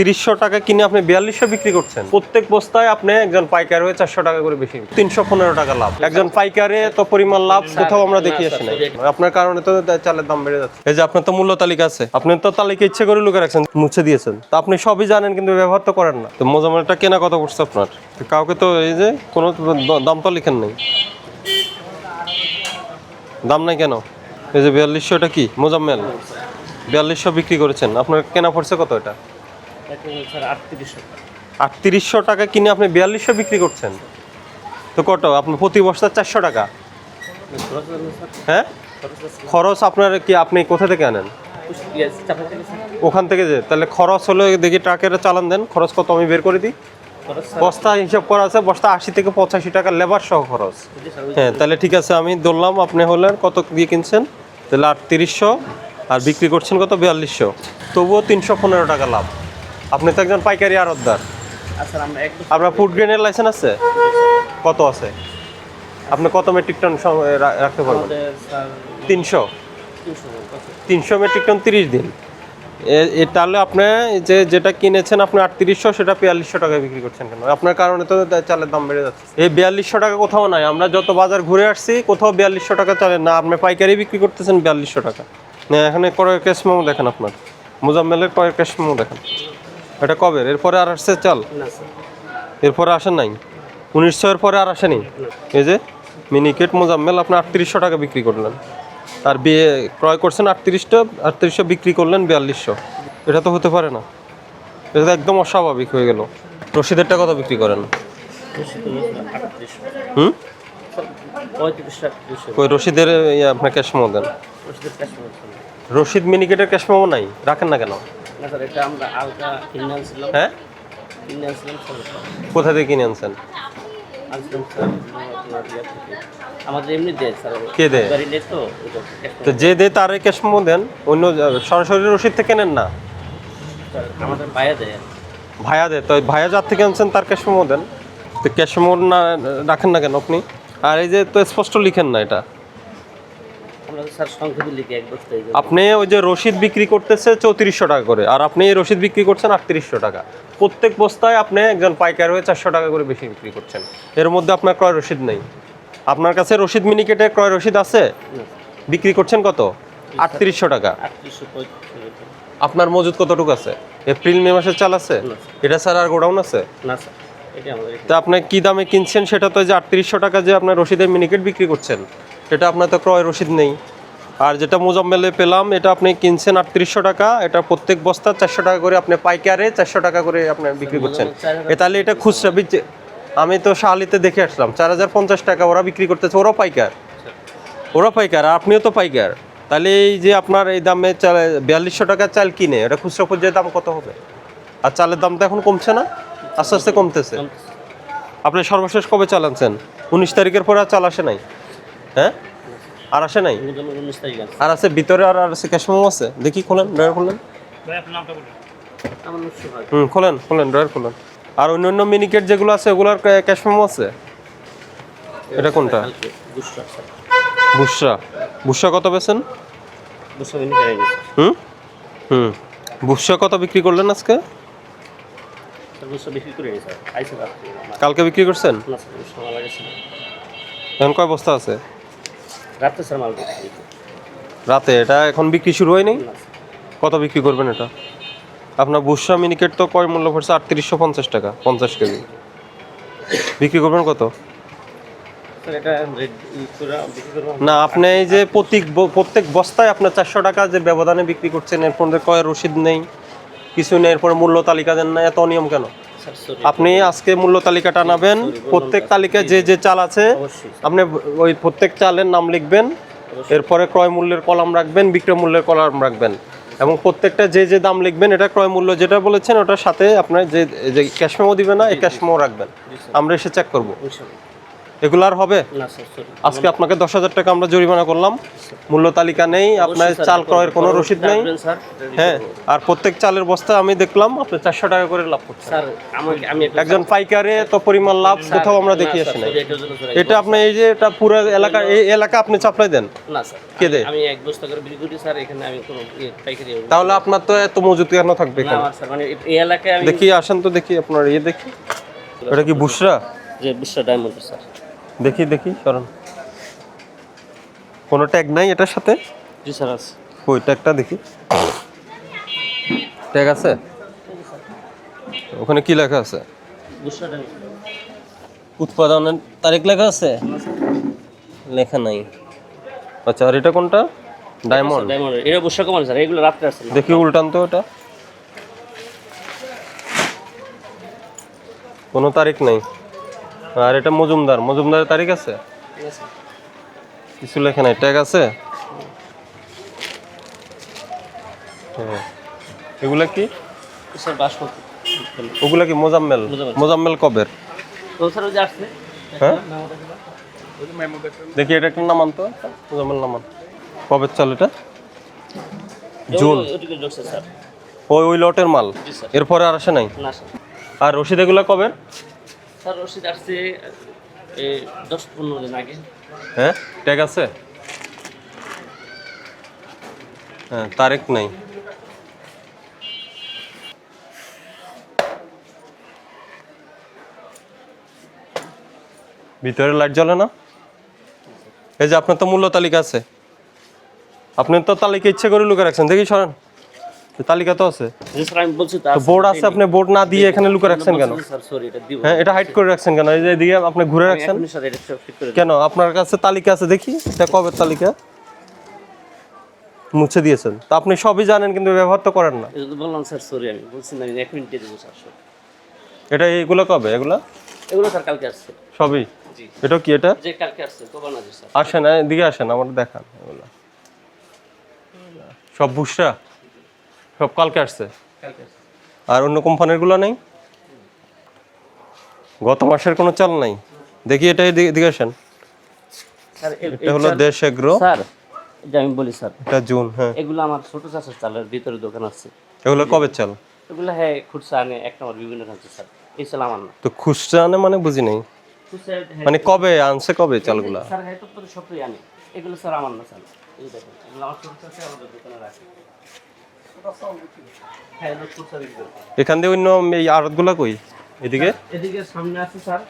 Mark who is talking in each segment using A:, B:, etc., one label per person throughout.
A: আটত্রিশশো টাকা কিনে আপনি বিয়াল্লিশশো বিক্রি করছেন। প্রত্যেক বস্তায় আপনি একজন পাইকার হয়ে চারশো টাকা করে বেশি তিনশো পনেরো টাকা লাভ। একজন পাইকারে তো পরিমাণ লাভ কোথাও আমরা দেখি আসি না আপনার কারণে তো চালের দাম বেড়ে যাচ্ছে। এই যে আপনার তো মূল্য তালিকা আছে। আপনি তো তালিকা ইচ্ছে করে লুকে রাখছেন মুছে দিয়েছেন। তো আপনি সবই জানেন কিন্তু ব্যবহার তো করেন না। তো মোজামেলটা কেনা কত পড়ছে আপনার। কাউকে তো এই যে কোনো দাম তো লিখেন নেই। দাম নাই কেন? এই যে বিয়াল্লিশশো এটা কি? মোজাম্মেল। বিয়াল্লিশশো বিক্রি করেছেন। আপনার কেনা পড়ছে কত এটা?
B: আটত্রিশশো
A: টাকা। কিনে আপনি বিয়াল্লিশশো বিক্রি করছেন? তো কত? আপনি প্রতি বস্তা চারশো টাকা? হ্যাঁ?
B: খরচ
A: আপনার কি আপনি কোথা থেকে আনেন? ওখান থেকে যে তাহলে খরচ হলো দেখি ট্রাকের চালান দেন। খরচ কত আমি বের করে দিই? বস্তা হিসাব করা আছে বস্তা আশি থেকে পঁচাশি টাকা লেবার সহ খরচ। হ্যাঁ তাহলে ঠিক আছে আমি ধরলাম আপনি হলেন কত দিয়ে কিনছেন? তাহলে আটত্রিশশো আর বিক্রি করছেন কত? বিয়াল্লিশশো। তবুও তিনশো পনেরো টাকা লাভ। আপনি তো একজন পাইকারি আড়তদার।
B: আর স্যার আমরা এক
A: আপনার ফুড গ্রেনের লাইসেন্স আছে? কত আছে? আপনি কত মেট্রিক টন রাখতে পারবেন? তিনশো।
B: তিনশো
A: মেট্রিক টন তিরিশ দিন। তাহলে আপনি যে যেটা কিনেছেন আপনি আটত্রিশশো সেটা বিয়াল্লিশশো টাকায় বিক্রি করছেন কেন? আপনার কারণে তো চালের দাম বেড়ে যাচ্ছে। এই বিয়াল্লিশশো টাকা কোথাও নাই। আমরা যত বাজার ঘুরে আসছি কোথাও বিয়াল্লিশশো টাকা চালের না আপনি পাইকারি বিক্রি করতেছেন বিয়াল্লিশশো টাকা। না এখানে ক্রয়ের ক্যাশ মেমো দেখেন আপনার। মোজাম্মেলের ক্রয়ের ক্যাশ মেমো দেখেন। এটা কবে? এরপরে আর আসছে চাল? এরপরে আসেন নাই? উনিশশো এর পরে আর আসেনি? এই যে মিনিকেট মোজাম্মেল আপনি আটত্রিশশো টাকা বিক্রি করলেন। আর বিয়ে ক্রয় করছেন আটত্রিশটা আটত্রিশশো বিক্রি করলেন বিয়াল্লিশশো। এটা তো হতে পারে না। এটা তো একদম অস্বাভাবিক হয়ে গেল। রশিদেরটা কত বিক্রি করেন? হুম? ওই রশিদের ইয়ে আপনার ক্যাশ দেন। রশিদ মিনিকেটের ক্যাশ মেমো নাই? রাখেন না কেন?
B: না স্যার এটা আমরা আলকা কিনে আনছিলাম
A: হ্যাঁ?
B: কিনে আনছিলাম
A: কোথা থেকে কিনে আনছেন?
B: আনছিলাম স্যার আপনার থেকে। আমাদের এমনি দেয় স্যার
A: কে দেয়?
B: তো
A: তো যে দেয় তার ক্যাশ দেন অন্য সরাসরি রশিদ থেকে নেন না?
B: আমাদের দেয়।
A: ভাইয়া দে তো ভাইয়া যার থেকে আনছেন তার ক্যাশ দেন। তো ক্যাশ না রাখেন না কেন আপনি? আর এই যে তো স্পষ্ট লিখেন না এটা
B: আমরা তো স্যার সংক্ষেপে লিখে এক বস্তা এই যে
A: আপনি ওই যে রসিদ বিক্রি করতেছে চৌত্রিশশো টাকা করে আর আপনি এই রসিদ বিক্রি করছেন আটত্রিশশো টাকা। প্রত্যেক বস্তায় আপনি একজন পাইকার হয়ে চারশো টাকা করে বেশি বিক্রি করছেন। এর মধ্যে আপনার ক্রয় রসিদ নেই। আপনার কাছে রসিদ মিনিকেটের ক্রয় রসিদ আছে? বিক্রি করছেন কত? আটত্রিশশো টাকা। আপনার মজুদ কতটুকু আছে? এপ্রিল মে মাসের চাল আছে? এটা স্যার আর গোডাউন আছে?
B: না স্যার।
A: তা আপনি কি দামে কিনছেন সেটা তো যে আটত্রিশশো টাকা যে আপনার রসিদের মিনিকেট বিক্রি করছেন? সেটা আপনার তো ক্রয় রসিদ নেই। আর যেটা মোজাম্মেলে পেলাম এটা আপনি কিনছেন আটত্রিশশো টাকা এটা প্রত্যেক বস্তা চারশো টাকা করে আপনি পাইকারে চারশো টাকা করে আপনি বিক্রি করছেন। এ তাহলে এটা খুচরা আমি তো শালিতে দেখে আসলাম চার হাজার পঞ্চাশ টাকা ওরা বিক্রি করতেছে ওরা পাইকার। ওরা পাইকার আর আপনিও তো পাইকার। তাহলে এই যে আপনার এই দামে চাল বিয়াল্লিশশো টাকা চাল কিনে এটা খুচরা পর্যায়ে দাম কত হবে? আর চালের দাম তো এখন কমছে না? আস্তে আস্তে কমতেছে। আপনি সর্বশেষ কবে চাল আনছেন? উনিশ তারিখের পরে আর চাল আসে নাই? হ্যাঁ? আর আসে নাই? আর আছে, ভিতরে আর আর আছে ক্যাশমো আছে? দেখি, খোলেন, ড্রয়ার খোলেন। হুম, খোলেন খোলেন, ড্রয়ার খোলেন। আর অন্য অন্য মিনিকেট যেগুলো আছে, ওগুলোর ক্যাশমো আছে? এটা কোনটা? বুসরা। বুসরা কত
B: গেছে
A: হুম? হুম। বুসরা কত বিক্রি করলেন আজকে? কালকে বিক্রি করছেন? এখন কয় বস্তা আছে?
B: রাত্রে স্যার মাল
A: রাতে? এটা এখন বিক্রি শুরু হয়নি? কত বিক্রি করবেন এটা? আপনার বুসরা মিনিকেট তো কয় মূল্য পড়ছে? আটত্রিশশো পঞ্চাশ টাকা পঞ্চাশ কেজি। বিক্রি করবেন কত? না আপনি এই যে প্রত্যেক ব- প্রত্যেক বস্তায় আপনার চারশো টাকা যে ব্যবধানে বিক্রি করছেন এরপর কয় রসিদ নেই কিছু নেই এরপর মূল্য তালিকা দেন না এত নিয়ম কেন? আপনি আজকে মূল্য তালিকাটা আনাবেন প্রত্যেক তালিকায় যে যে চাল আছে আপনি ওই প্রত্যেক চালের নাম লিখবেন। এরপরে ক্রয় মূল্যের কলাম রাখবেন বিক্রয় মূল্যের কলাম রাখবেন। এবং প্রত্যেকটা যে যে দাম লিখবেন এটা ক্রয় মূল্য যেটা বলেছেন ওটার সাথে আপনার যে যে মেমো দিবে না এই ক্যাশমো রাখবেন। আমরা এসে চেক করব। এগুলো আর হবে?
B: না
A: আজকে আপনাকে দশ হাজার টাকা আমরা জরিমানা করলাম। মূল্য তালিকা নেই আপনার চাল ক্রয়ের কোনো রসিদ নেই। হ্যাঁ আর প্রত্যেক চালের বস্তা আমি দেখলাম আপনি চারশো টাকা করে লাভ করছেন। একজন পাইকারে তো পরিমাণ লাভ কোথাও আমরা
B: না,
A: দেখি আসি
B: স্যার,
A: এটা আপনি এই যে এটা পুরো এলাকা এই এলাকা আপনি চাপলাই দেন।
B: না স্যার
A: কে দেয়?
B: আমি এক বস্তা করে বিক্রি করি স্যার এখানে আমি কোনো ইয়ে পাইকারি
A: তাহলে আপনার তো এত মজুত কেন থাকবে এখানে?
B: মানে এই এলাকায়
A: দেখি আসেন তো দেখি আপনার ইয়ে দেখি। এটা কি বুসরা?
B: যে বিশ্ব ডায়মন্ড স্যার।
A: দেখি দেখি সরণ কোনো ট্যাগ নাই এটার সাথে?
B: জি স্যার আছে।
A: ওই ট্যাগটা দেখি। ট্যাগ আছে? ওখানে কি লেখা আছে? উৎপাদনের তারিখ লেখা আছে? লেখা নাই। আচ্ছা আর এটা কোনটা? ডায়মন্ড
B: ডায়মন্ড এটা বিশ্ব কমান স্যার এগুলো রাত্রে আছে।
A: দেখি উল্টান তো এটা কোনো তারিখ নেই। আর এটা মজুমদার। মজুমদারের তারিখ আছে? কিছু লেখা নাই। ট্যাগ আছে? হ্যাঁ। এগুলা কি? ওগুলা কি মোজাম্মেল?
B: মোজাম্মেল।
A: কবের? হ্যাঁ? দেখি এটা একটা নামান তো মোজাম্মেল নামান কবের চাল এটা?
B: স্যার।
A: ওই ওই লটের মাল। এরপরে আর আসে নাই? আর রশিদ এগুলা কবের?
B: স্যার রশিদ আসছে দশ পনেরো দিন আগে।
A: হ্যাঁ ট্যাগ আছে? হ্যাঁ তারিখ নাই। ভিতরে লাইট জ্বলে না? এই যে আপনার তো মূল্য তালিকা আছে। আপনি তো তালিকা ইচ্ছে করে লুকে রাখছেন, দেখি সরেন। তালিকা তো আছে।
B: আমি বলছি
A: বোর্ড আছে আপনি বোর্ড না দিয়ে এখানে লুকে রাখছেন কেন? হ্যাঁ এটা হাইড করে রাখছেন কেন? এই যে এদিকে আপনি ঘুরে রাখছেন। কেন? আপনার কাছে তালিকা আছে দেখি। এটা কবে তালিকা? মুছে দিয়েছেন। তো আপনি সবই জানেন কিন্তু ব্যবহার তো করেন না।
B: বললাম স্যার সরি আমি বলছি না এক মিনিটে দেবো স্যার
A: এটা এগুলো কবে? এগুলো?
B: এগুলো স্যার কালকে আসছে।
A: সবই? এটা কি এটা?
B: যে কালকে আসছে কবার না স্যার
A: আসেন এদিকে আসেন আমার দেখান এগুলো। সব বুসরা সব কালকে আসছে। আর অন্য কোম্পানিরগুলো নেই? গত মাসের কোনো চাল নাই? দেখি এটা এদিকে আসেন। এটা হলো দেশ এগ্রো।
B: স্যার যে আমি বলি স্যার।
A: এটা জুন হ্যাঁ।
B: এগুলো আমার ছোট চাষের চালের ভিতরে দোকান আছে।
A: এগুলো কবে চাল?
B: এগুলো হ্যাঁ খুচরা আনে এক নম্বর বিভিন্ন স্যার। এই চাল আমার না।
A: তো খুচরা আনে মানে বুঝি নেই?
B: হ্যাঁ
A: মানে কবে আনছে কবে চালগুলা?
B: স্যার হ্যাঁ তো সবই আনে। এগুলো স্যার আমার না স্যার। এই দেখুন এগুলো আমার ছোট চাষে আমাদের দোকানে রাখে হ্যাঁ।
A: এখান দিয়ে অন্য এই আড়তগুলা কই? এদিকে?
B: এদিকে সামনে আছে স্যার।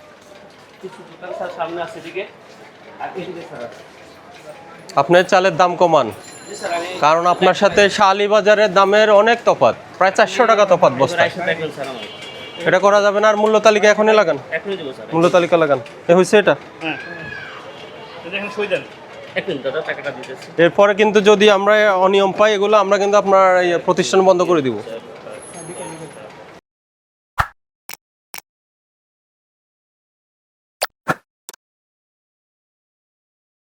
B: কিছু দোকান স্যার সামনে আছে এদিকে। আর এদিকে স্যার
A: আপনার চালের দাম কমান। কারণ আপনার সাথে শালি বাজারের দামের অনেক তফাৎ। প্রায় চারশো টাকা তফাৎ বস্তা। এটা করা যাবে না আর মূল্য তালিকা এখনই লাগান। মূল্য তালিকা লাগান। এ হয়েছে এটা? এরপরে কিন্তু যদি আমরা অনিয়ম পাই এগুলো আমরা কিন্তু আপনার প্রতিষ্ঠান বন্ধ করে দিব।